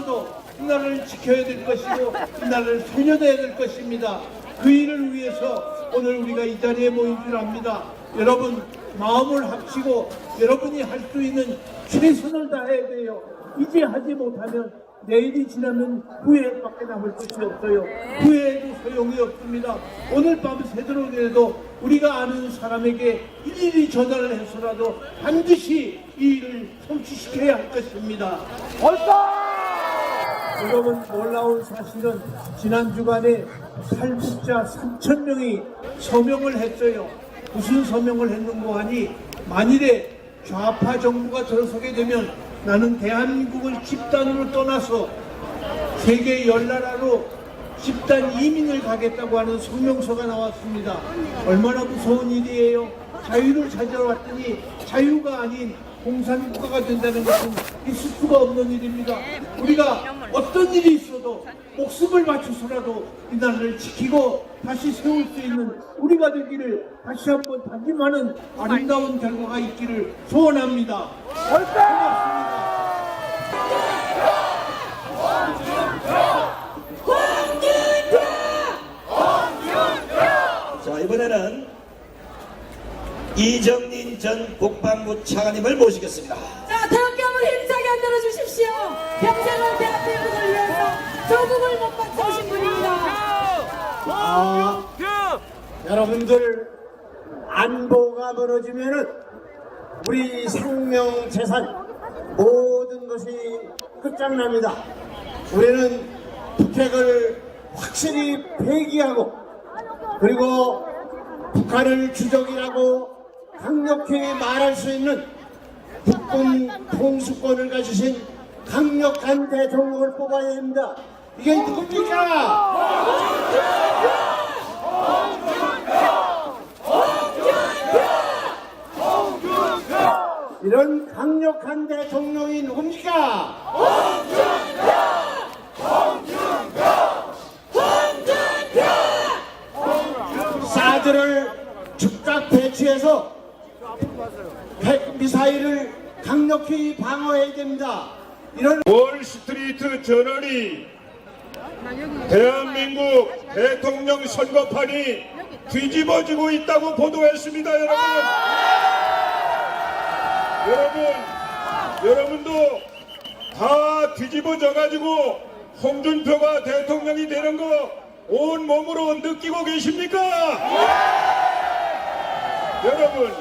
있어도 이 나라를 지켜야 될 것이고 이 나라를 살려내야 될 것입니다. 그 일을 위해서 오늘 우리가 이 자리에 모인 줄 압니다. 여러분 마음을 합치고 여러분이 할 수 있는 최선을 다해야 돼요. 이제 하지 못하면 내일이 지나면 후회밖에 남을 것이 없어요. 후회해도 소용이 없습니다. 오늘 밤 새도록이라도 우리가 아는 사람에게 일일이 전화를 해서라도 반드시 이 일을 성취시켜야 할 것입니다. 여러분 놀라운 사실은 지난 주간에 탈북자 3천 명이 서명을 했어요. 무슨 서명을 했는고 하니 만일에 좌파 정부가 들어서게 되면 나는 대한민국을 집단으로 떠나서 세계 열나라로 집단 이민을 가겠다고 하는 성명서가 나왔습니다. 얼마나 무서운 일이에요. 자유를 찾으러 왔더니 자유가 아닌 공산국가가 된다는 것은 있을 수가 없는 일입니다. 우리가 어떤 일이 있어도 목숨을 바쳐서라도 이 나라를 지키고 다시 세울 수 있는 우리가 되기를 다시 한번 다짐하는 아름다운 결과가 있기를 소원합니다. 고맙습니다. 자 이번에는 이정민 전 국방부 차관님을 모시겠습니다. 자, 한번 힘차게 흔들어 주십시오. 평생을 대한민국을 위해서 조국을 못 바쳐오신 분입니다. 아, 여러분들 안보가 무너지면은 우리 생명 재산 모든 것이 끝장납니다. 우리는 북핵을 확실히 폐기하고 그리고 북한을 주적이라고 강력히 말할 수 있는 북군 통수권을 가지신 강력한 대통령을 뽑아야 합니다. 이게 누굽니까? 이런 강력한 대통령이 누굽니까? 사드를 즉각 배치해서 핵 미사일을 강력히 방어해야 됩니다. 이런 월스트리트 저널이 대한민국 대통령 선거판이 뒤집어지고 있다고 보도했습니다, 여러분. 여러분, 여러분도 다 뒤집어져 가지고 홍준표가 대통령이 되는 거 온 몸으로 느끼고 계십니까? 여러분,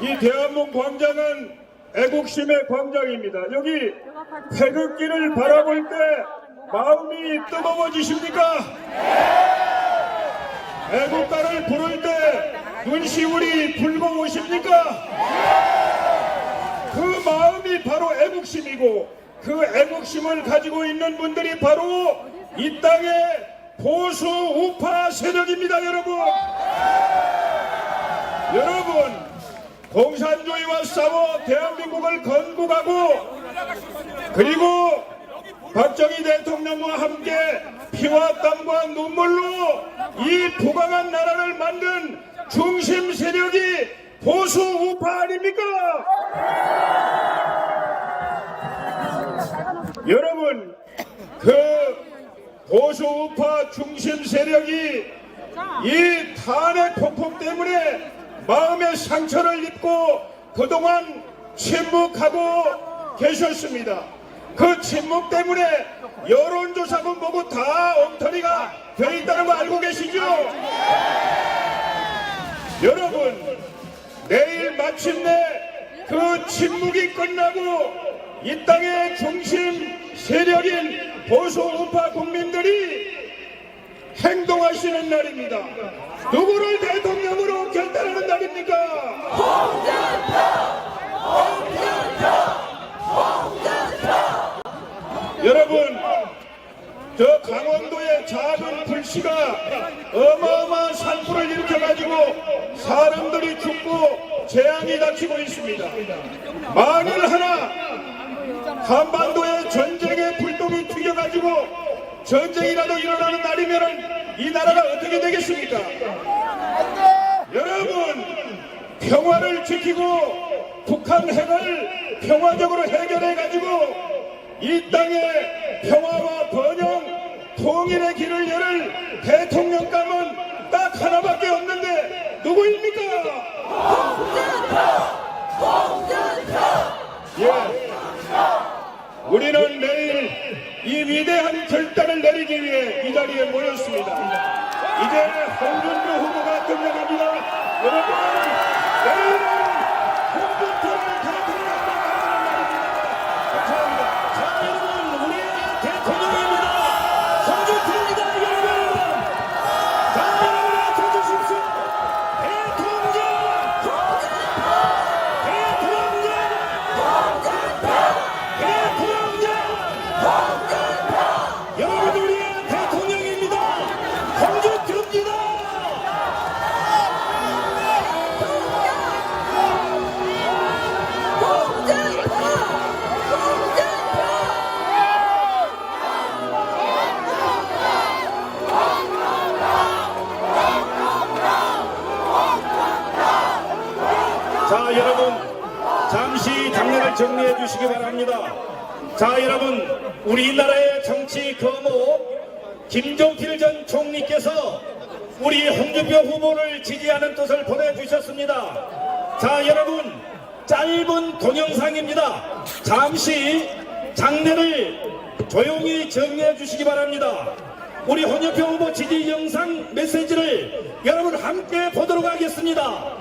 이 대한민국 광장은 애국심의 광장입니다. 여기 태극기를 바라볼 때 마음이 뜨거워지십니까? 애국가를 부를 때 눈시울이 붉어오십니까? 그 마음이 바로 애국심이고 그 애국심을 가지고 있는 분들이 바로 이 땅의 보수 우파 세력입니다, 여러분. 여러분, 공산주의와 싸워 대한민국을 건국하고 그리고 박정희 대통령과 함께 피와 땀과 눈물로 이 부강한 나라를 만든 중심 세력이 보수 우파 아닙니까? 여러분, 그 보수 우파 중심 세력이 이 탄핵 폭풍 때문에 마음의 상처를 입고 그동안 침묵하고 계셨습니다. 그 침묵 때문에 여론조사고 뭐고 다 엉터리가 돼 있다는 거 알고 계시죠? 여러분, 내일 마침내 그 침묵이 끝나고 이 땅의 중심 세력인 보수 우파 국민들이 행동하시는 날입니다. 누구를 대통령으로 결단하는 날입니까? 여러분, 저 강원도의 작은 불씨가 어마어마한 산불을 일으켜가지고 사람들이 죽고 재앙이 닥치고 있습니다. 만일 하나 한반도의 전쟁의 불똥이 튀겨가지고 전쟁이라도 일어나는 날이면 이 나라가 어떻게 되겠습니까? 여러분 평화를 지키고 북한 핵을 평화적으로 해결해 가지고 이 땅에 평화와 번영, 통일의 길을 열을 대통령감은 딱 하나밖에 없는데 누구입니까? 예. 우리는 내일 이 위대한 결단을 내리기 위해 이 자리에 모였습니다. 이제 홍준표 후보가 등장합니다. 여러분, 정리해 주시기 바랍니다. 자 여러분 우리나라의 정치 거목 김종필 전 총리께서 우리 홍준표 후보를 지지하는 뜻을 보내주셨습니다. 자 여러분 짧은 동영상입니다. 잠시 장례를 조용히 정리해 주시기 바랍니다. 우리 홍준표 후보 지지 영상 메시지를 여러분 함께 보도록 하겠습니다.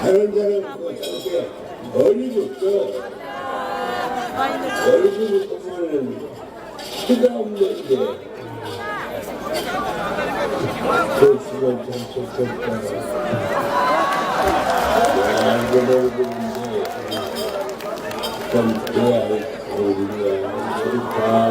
다른 사람한테 어리도 없어. 얼굴을 보면은 수가 없는데. 그 시간 좀 좋겠다. 이거 얼굴인데 좀 돼야 우리가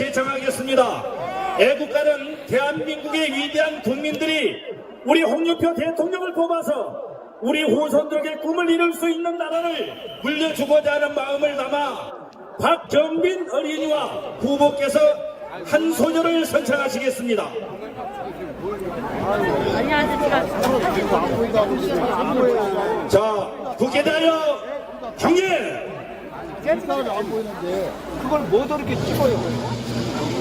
제청하겠습니다. 애국가는 대한민국의 위대한 국민들이 우리 홍준표 대통령을 뽑아서 우리 후손들에게 꿈을 이룰 수 있는 나라를 물려주고자 하는 마음을 담아 박정빈 어린이와 후보께서 한 소녀를 선창하시겠습니다. 자, 국회 대하여 경례! 그걸 뭐 저렇게 찍어요?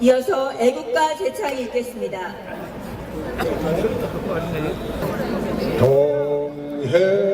이어서 애국가 제창이 있겠습니다. 동해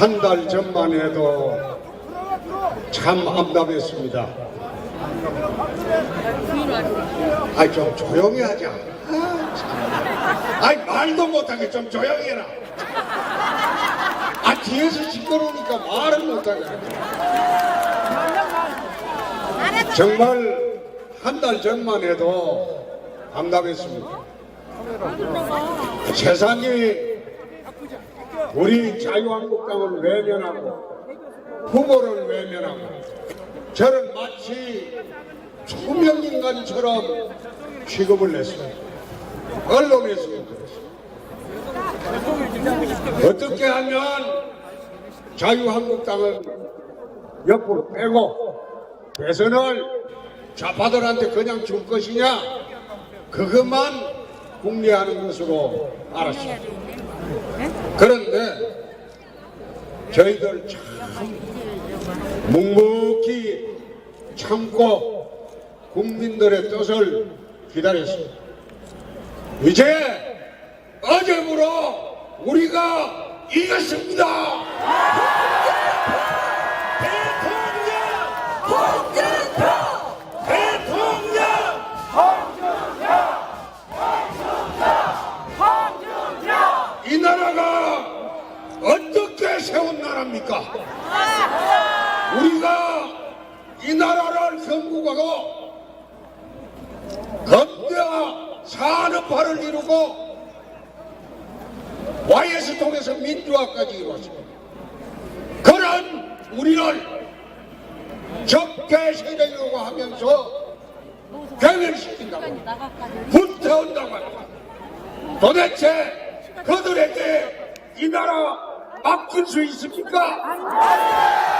한 달 전만 해도 참 암담했습니다. 아이 좀 조용히 하자. 아, 참. 아이 말도 못하게 좀 조용히 해라. 아 뒤에서 시끄러우니까 말을 못하게. 정말 한 달 전만 해도 암담했습니다. 세상이 우리 자유한국당을 외면하고 후보를 외면하고 저는 마치 투명인간처럼 취급을 했어요. 언론에서도 그랬어요. 어떻게 하면 자유한국당을 옆으로 빼고 대선을 좌파들한테 그냥 줄 것이냐 그것만 궁리하는 것으로 알았습니다. 그런데 저희들 참 묵묵히 참고 국민들의 뜻을 기다렸습니다. 이제 어제부로 우리가 이겼습니다. 우리가 이 나라를 건국하고 건대와 산업화를 이루고 YS 통해서 민주화까지 이루었습니다. 그런 우리를 적폐 세력이라고 하면서 괴멸시킨다고 불태운다고 합니다. 도대체 그들에게 이 나라 맡길 수 있습니까?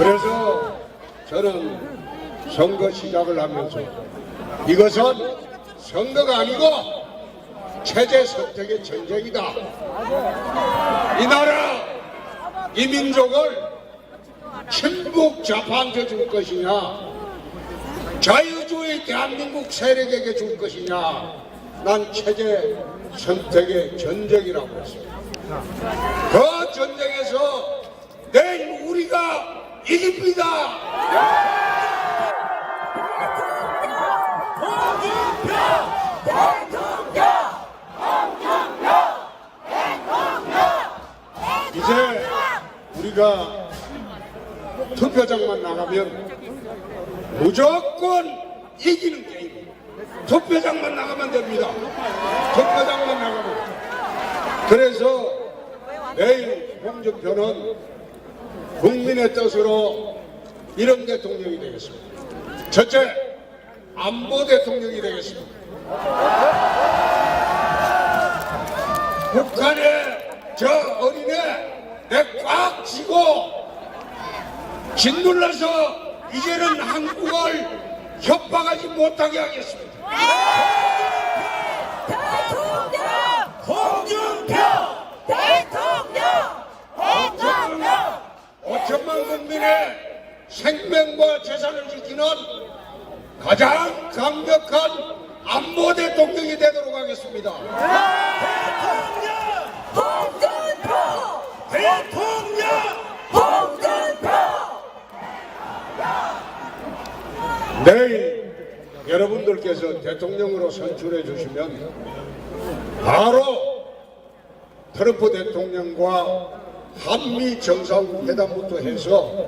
그래서 저는 선거 시작을 하면서 이것은 선거가 아니고 체제 선택의 전쟁이다. 이 나라, 이 민족을 친북 좌파한테 줄 것이냐, 자유주의 대한민국 세력에게 줄 것이냐, 난 체제 선택의 전쟁이라고 했습니다. 그 전쟁에서 내일 우리가 이깁니다. 이제 우리가 투표장만 나가면 무조건 이기는 게임. 투표장만 나가면 됩니다. 투표장만 나가면. 그래서 내일 홍준표는 국민의 뜻으로 이런 대통령이 되겠습니다. 첫째, 안보 대통령이 되겠습니다. 북한의 저 어린애 내 꽉 쥐고 짓눌러서 이제는 한국을 협박하지 못하게 하겠습니다. 홍준표! 대통령! 5천만 국민의 생명과 재산을 지키는 가장 강력한 안보 대통령이 되도록 하겠습니다. 대통령! 내일 여러분들께서 대통령으로 선출해 주시면 바로 트럼프 대통령과 한미 정상회담부터 해서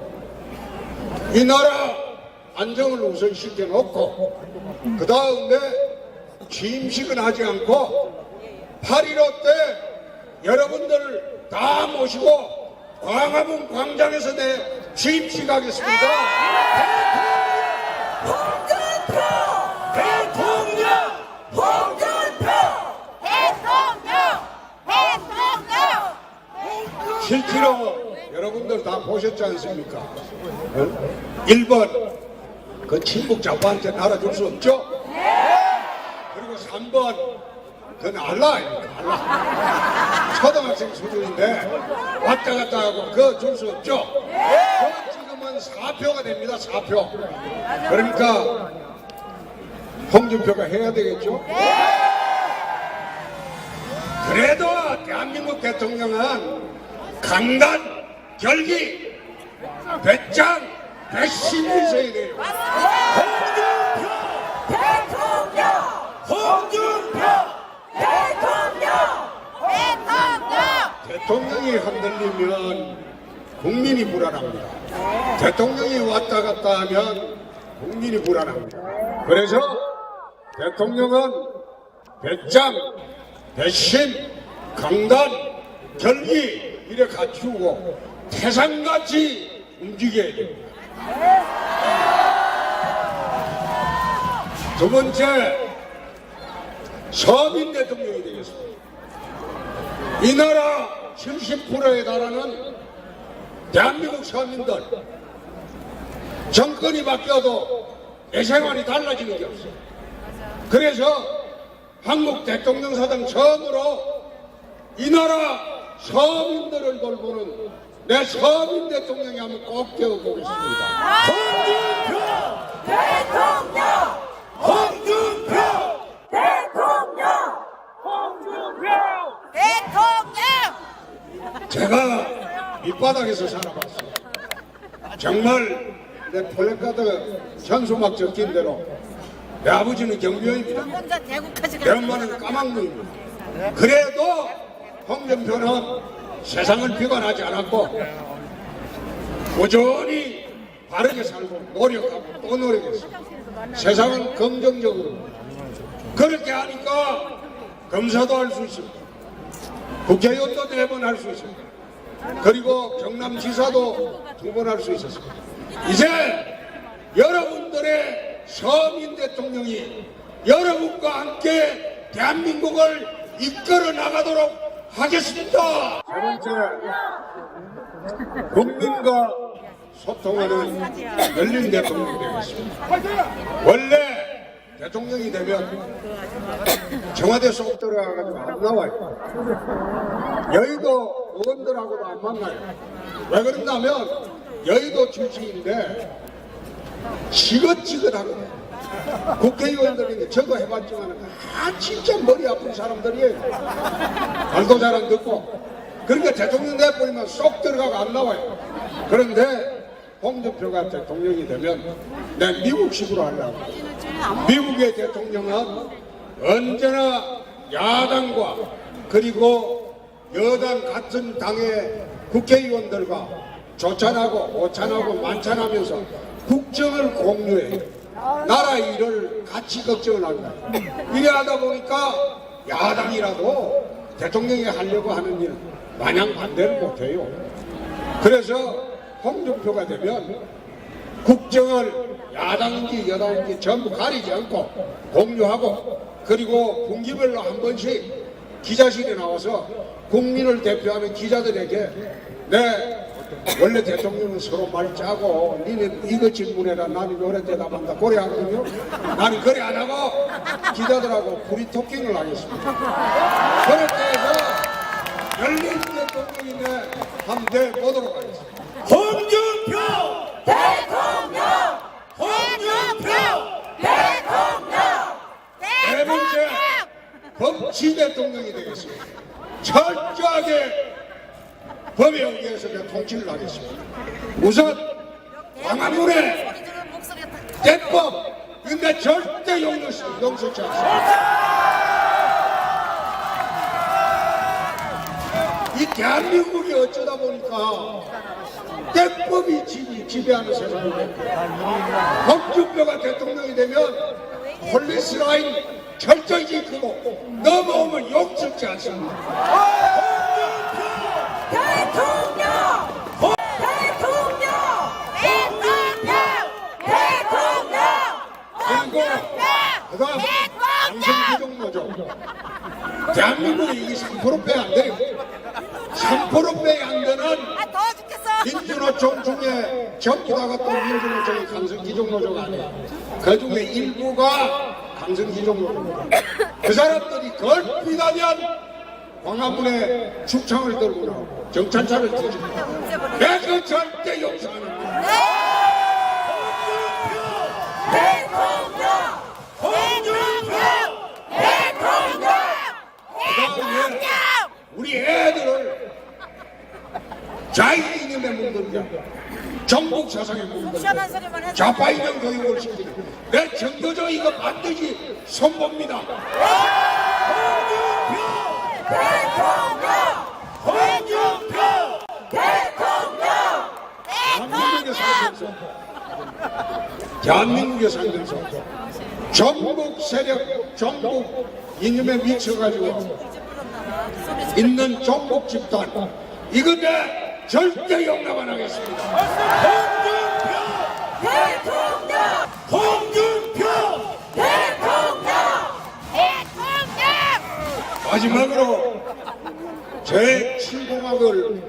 이 나라 안정을 우선시켜 놓고 그 다음에 취임식은 하지 않고 8.15 때 여러분들 다 모시고 광화문 광장에서 내 취임식 하겠습니다. 7km 여러분들 다 보셨지 않습니까? 어? 1번 그 친북 자파한테 날아줄 수 없죠? 그리고 3번 그건 알라 아닙니까? 알라 초등학생 수준인데 왔다 갔다 하고 그거 줄 수 없죠? 그 지금은 4표가 됩니다 4표 그러니까 홍준표가 해야 되겠죠? 그래도 대한민국 대통령은 강단, 결기, 배짱, 배심이 있어야 돼요. 대통령이 흔들리면 국민이 불안합니다. 대통령이 왔다 갔다 하면 국민이 불안합니다. 그래서 대통령은 배짱, 배심, 강단, 결기 이래 갖추고 태산같이 움직여야 됩니다. 두 번째, 서민 대통령이 되겠습니다. 이 나라 70%에 달하는 대한민국 서민들 정권이 바뀌어도 내 생활이 달라지는 게 없어요. 그래서 한국 대통령 사상 처음으로 이 나라 서민들을 돌보는 내 서민 대통령이 한번 꼭 되어보겠습니다. 제가 밑바닥에서 살아봤어요. 정말 내 플래카드 현수막 적힌 대로 내 아버지는 경비원입니다. 내 엄마는 까막무입니다. 그래도 홍준표는 세상을 비관하지 않았고 꾸준히 바르게 살고 노력하고 또 노력했습니다. 세상은 긍정적으로 그렇게 하니까 검사도 할 수 있습니다. 국회의원도 네 번 할 수 있습니다. 그리고 경남지사도 두 번 할 수 있었습니다. 이제 여러분들의 서민 대통령이 여러분과 함께 대한민국을 이끌어 나가도록 하겠습니다. 세 번째, 국민과 소통하는 열린 대통령이 되겠습니다. 원래 대통령이 되면 청와대 속 들어가가지고 안 나와요. 여의도 의원들하고도 안 만나요. 왜 그런가면 여의도 출신인데 지긋지긋하거든요. 국회의원들이 저거 해봤지만 아 진짜 머리 아픈 사람들이에요. 말도 잘안 듣고 그러니까 대통령 돼버리면 쏙 들어가고 안 나와요. 그런데 홍준표가 대통령이 되면 내 미국식으로 하려고 미국의 대통령은 언제나 야당과 그리고 여당 같은 당의 국회의원들과 조찬하고 오찬하고 만찬하면서 국정을 공유해요. 나라 일을 같이 걱정을 합니다. 이래 하다 보니까 야당이라도 대통령이 하려고 하는 일은 마냥 반대를 못해요. 그래서 홍준표가 되면 국정을 야당인지 여당인지 전부 가리지 않고 공유하고 그리고 분기별로 한 번씩 기자실에 나와서 국민을 대표하는 기자들에게 네 원래 대통령은 서로 말 짜고 니네 이거 질문해라 나는 요래 대답한다 그래 하거든요 나는 그래 안 하고 기자들하고 프리토킹을 하겠습니다 그렇게 해서 열린 대통령인데 한번 보도록 하겠습니다 홍준표! 네 번째 법치 대통령이 되겠습니다. 철저하게 법에 의해서 내 통치를 하겠습니다. 우선 광화문의 대법 근데 절대 용서치, 용서치 않습니다. 이 대한민국이 어쩌다 보니까 대법이 지, 지배하는 세상이 됩니다. 홍준표가 대통령이 되면 폴리스 라인 철저히 지키고 넘어오면 용서치 않습니다. 그리고 그다음 강성기종노조 대한민국에 이게 3%빼 안 돼요. 3%빼 안 되는 민주노총 중에 전부 다가 또 민주노총이 강성기종노조가 아니에요. 그 중에 일부가 강성기종노조입니다. 그 사람들이 걸핏하면 광화문에 충창을 들고 나오고 경찰차를 뒤집니다. 내그 네, 절대 용서 안 합니다. 그다음에 우리 애들을 자유이념에 물들게 합니다. 정복 사상의 문들 자파이념 교육을 시키는 내 정도적 이거 반드시 선봅니다. 대한민국에 살면서 대한민국에 살면서 전국 세력, 전국 이념에 미쳐가지고 있는 전국 집단 이거 내 절대 용납 안 하겠습니다. 홍준표! 마지막으로 제 친공학을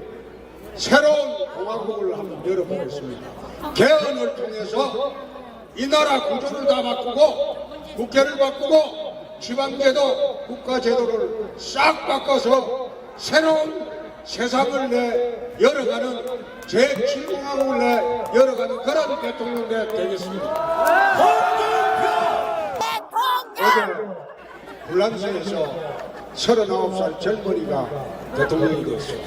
새로운 공화국을 한번 열어보겠습니다. 개헌을 통해서 이 나라 구조를 다 바꾸고 국회를 바꾸고 지방제도 국가제도를 싹 바꿔서 새로운 세상을 내 열어가는 제 친공학을 내 열어가는 그런 대통령이 되겠습니다. 어제 불란서에서 39살 젊은이가 대통령이 됐어요.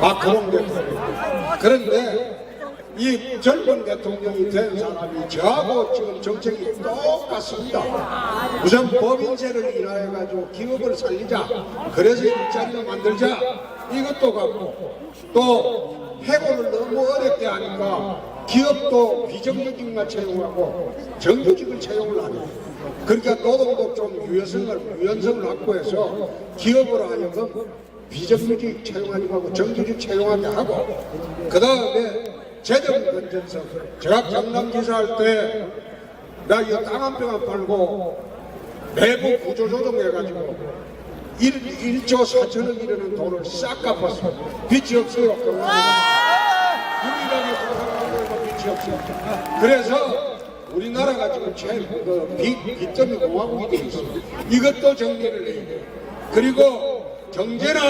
마크롱 대통령. 그런데 이 젊은 대통령이 된 사람이 저하고 지금 정책이 똑같습니다. 우선 법인세를 인하해 가지고 기업을 살리자. 그래서 일자리를 만들자. 이것도 같고 또 해고를 너무 어렵게 하니까 기업도 비정규직만 채용하고 정규직을 채용을 안 해요. 그러니까 노동도 좀 유연성을, 유연성을 확보해서 기업으로 하여금 비정규직 채용하지 말고 정규직 채용하게 하고 그 다음에 재정 건전성 제가 경남지사 할 때 나 이거 땅한 평안 팔고 내부 구조조정 해가지고 1, 1조 4천억 이르는 돈을 싹 갚았어 빚이 없어요. 유일하게 조사하는 빚이 없어요. 그래서 우리나라가 지금 제일 그 빚, 빚점이 공화국이 돼 있습니다 이것도 정리를 해야 돼요 그리고 경제는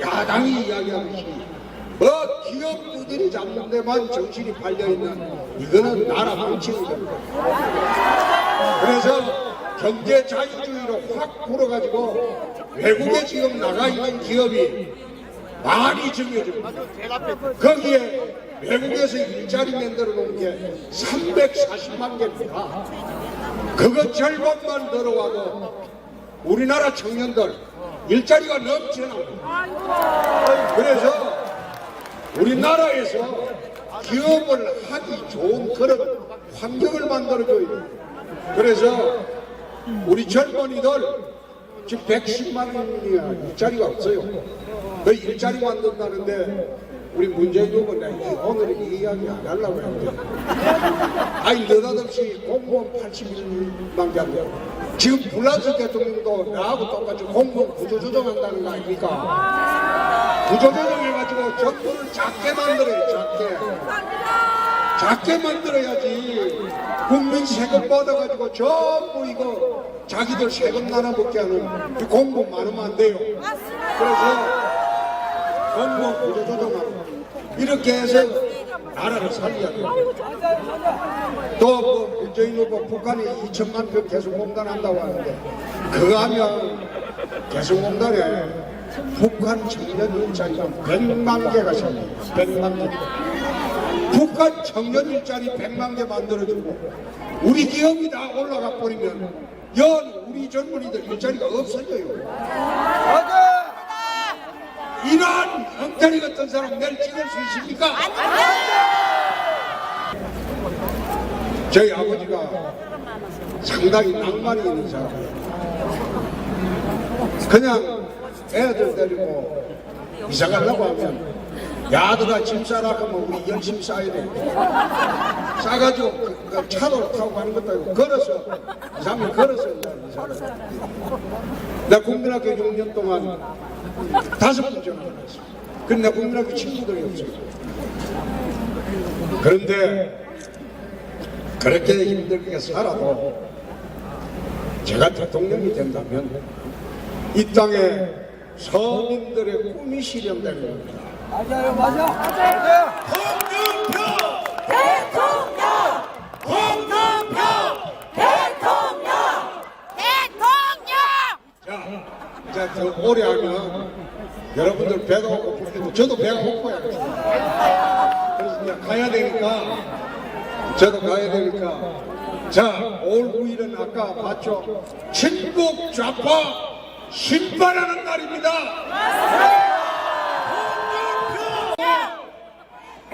야당이 이야기하듯이 뭐 기업들이 잡는 데만 정신이 팔려있는 이거는 나라 망치는 겁니다. 그래서 경제 자유주의로 확 불어가지고 외국에 지금 나가 있는 기업이 많이 증여집니다. 거기에 외국에서 일자리 만들어 놓은 게 340만 개입니다. 그거 절반만 들어와도 우리나라 청년들 일자리가 넘쳐납니다. 그래서 우리나라에서 기업을 하기 좋은 그런 환경을 만들어줘야 돼요. 그래서 우리 젊은이들 지금 110만 원이야 일자리가 없어요. 그 일자리 만든다는데 우리 문재인 후보는 오늘은 이 이야기 안 하려고 했는데 아니 느닷없이 공무원 81만개 한대요. 지금 불란서 대통령도 나하고 똑같이 공무원 구조조정한다는 거 아닙니까? 구조조정해가지고 정부를 작게 만들어요 작게. 작게 만들어야지. 국민 세금 받아가지고 전부 이거 자기들 세금 나눠 먹게 하는 이 공무원 많으면 안 돼요. 그래서 공무원 구조조정하고 이렇게 해서 나라를 살려야 돼요. 또그 문재인 후보 북한이 2천만 표 개성공단 한다고 하는데 그거 하면 개성공단에 북한 청년 일자리가 100만 개가 생겨요. 100만 개. 북한 청년 일자리 100만 개 만들어주고 우리 기업이 다 올라가 버리면 연 우리 젊은이들 일자리가 없어져요 이러한 엉터리 같은 사람 내일 찍을 수 있습니까? 저희 아버지가 상당히 낭만이 있는 사람이에요. 그냥 애들 데리고 이사 가려고 하면 야들아 짐 싸라 하면 우리 열심히 싸야 돼. 싸가지고 그, 그 차도 타고 가는 것도 아니고 걸어서 이사면 걸어서 이사 나 국민학교 6년 동안 다섯 번 전화를 했어. 근데 나 국민학교 친구들이 없어요. 그런데 그렇게 힘들게 살아도 제가 대통령이 된다면 이 땅에 서민들의 꿈이 실현되는 겁니다. 맞아요, 맞아. 맞아요. 홍준표! 대통령! 홍준표! 대통령! 대통령! 자, 이제 더 오래 하면 여러분들 배가 텐데 저도 배가 고파요. 그래서 그냥 가야 되니까 저도 가야 되니까 자 5월 9일은 아까 봤죠? 친북 좌파 신발하는 날입니다.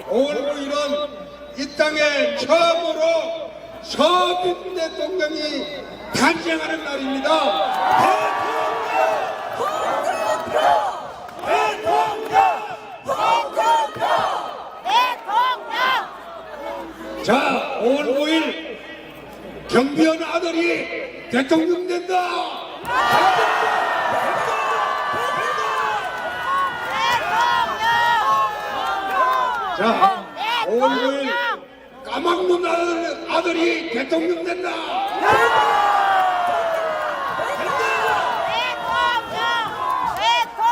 5월 9일은 이 땅에 처음으로 서민 대통령이 탄생하는 날입니다. 경비원 아들이 대통령 된다. 자, 5월 5일 까막눈 아들, 아들이 대통령 된다.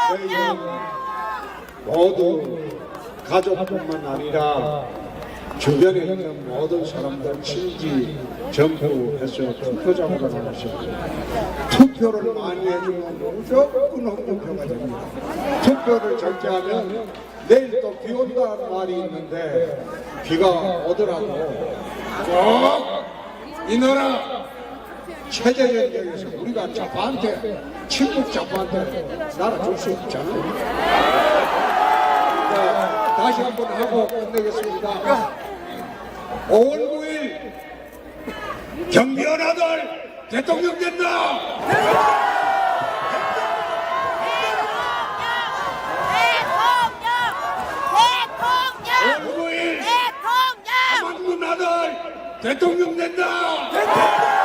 저희는 모두 가족뿐만 아니라 주변에 있는 모든 사람들 친지 전부 해서 투표장으로 나가셨고 투표를 많이 해주면 무조건 홍준표가 됩니다. 투표를 적게 하면 내일 또 비 온다는 말이 있는데 비가 오더라도 꼭이 나라 체제 전쟁에서 우리가 자파한테 친북 자파한테 나라 줄수 있잖아요. 자, 다시 한번 하고 끝내겠습니다. 5월 9일 경비원 아들 대통령 된다. 대통령! 5월 9일 대통령! 까막눈 아들 대통령 된다.